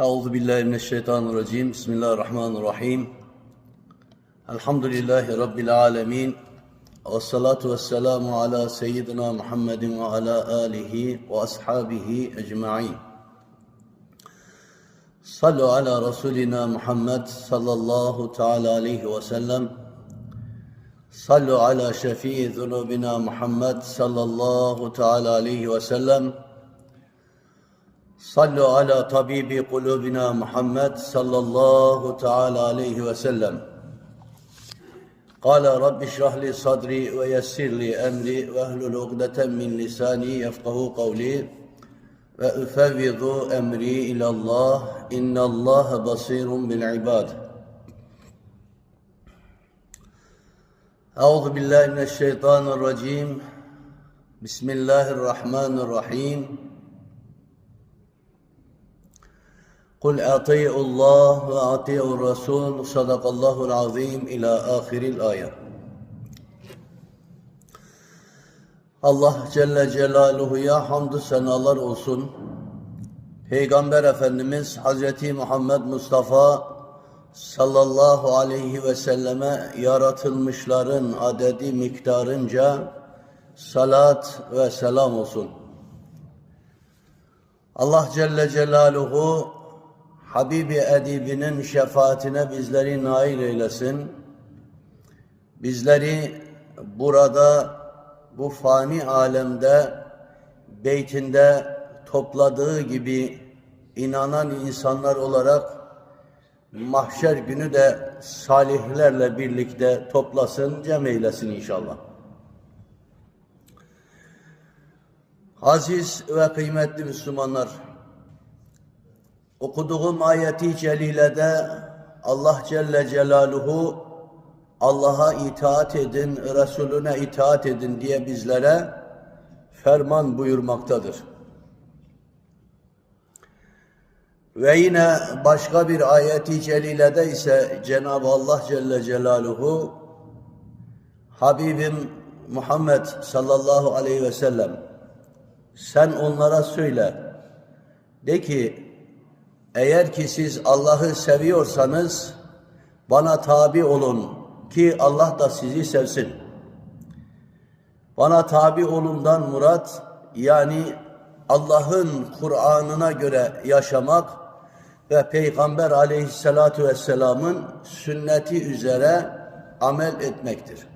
Euzu billahi mineşşeytanirracim. Bismillahirrahmanirrahim. Elhamdülillahi rabbil alamin. Ve salatu vesselamu ala seyyidina Muhammedin ve ala alihi ve ashabihi ecmaîn. Sallu ala rasulina Muhammed sallallahu teala aleyhi ve sellem. Sallu ala şefii zunubina Muhammed sallallahu teala aleyhi ve sellem. صلوا على طبيب قلوبنا محمد صلى الله تعالى عليه وسلم. قال رب اشرح لي صدري ويسر لي أمري واهلل عقدة من لساني يفقه قولي وأفوض أمري إلى الله. إن الله بصير بالعباد. أعوذ بالله من الشيطان الرجيم. بسم الله الرحمن الرحيم. قل اطيعوا الله واطيعوا الرسول صدق الله العظيم الى اخر الايه Allah Celle Celaluhu'ya hamdü senalar olsun. Peygamber Efendimiz Hazreti Muhammed Mustafa sallallahu aleyhi ve selleme yaratılmışların adedi miktarınca salat ve selam olsun. Allah Celle Celaluhu Habibi Edibinin şefaatine bizleri nail eylesin. Bizleri burada bu fani alemde beytinde topladığı gibi inanan insanlar olarak mahşer günü de salihlerle birlikte toplasın, cem eylesin inşallah. Aziz ve kıymetli Müslümanlar, okuduğum ayeti celilede Allah Celle Celaluhu Allah'a itaat edin, Resulüne itaat edin diye bizlere ferman buyurmaktadır. Ve yine başka bir ayeti celilede ise Cenab-ı Allah Celle Celaluhu Habibim Muhammed sallallahu aleyhi ve sellem sen onlara söyle de ki eğer ki siz Allah'ı seviyorsanız bana tabi olun ki Allah da sizi sevsin. Bana tabi olundan murat yani Allah'ın Kur'an'ına göre yaşamak ve Peygamber aleyhissalatu vesselamın sünneti üzere amel etmektir.